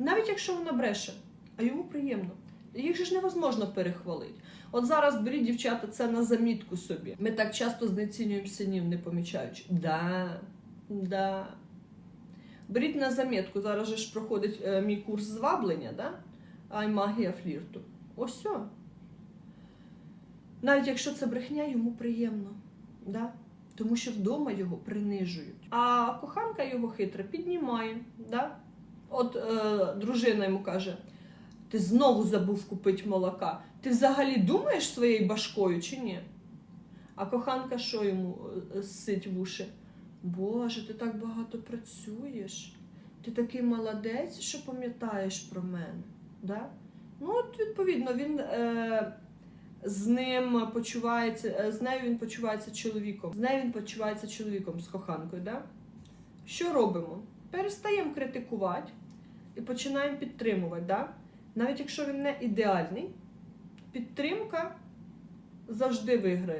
Навіть якщо вона бреше, а йому приємно. Їх же ж невозможно перехвалити. От зараз беріть, дівчата, це на замітку собі. Ми так часто знецінюємо синів, не помічаючи. Да, да. Беріть на замітку, зараз же ж проходить е, мій курс зваблення, да? Ай, магія флірту. Ось все. Навіть якщо це брехня, йому приємно. Да? Тому що вдома його принижують. А коханка його хитра піднімає. Да? От е, дружина йому каже: ти знову забув купити молока. Ти взагалі думаєш своєю башкою чи ні? А коханка що йому е, сить в уші? Боже, ти так багато працюєш. Ти такий молодець, що пам'ятаєш про мене. Да? Ну, от, відповідно, він е, з ним почувається, е, з нею він почувається чоловіком. З нею він почувається чоловіком з коханкою. Да? Що робимо? Перестаємо критикувати і починаємо підтримувати. Да? Навіть якщо він не ідеальний, підтримка завжди виграє.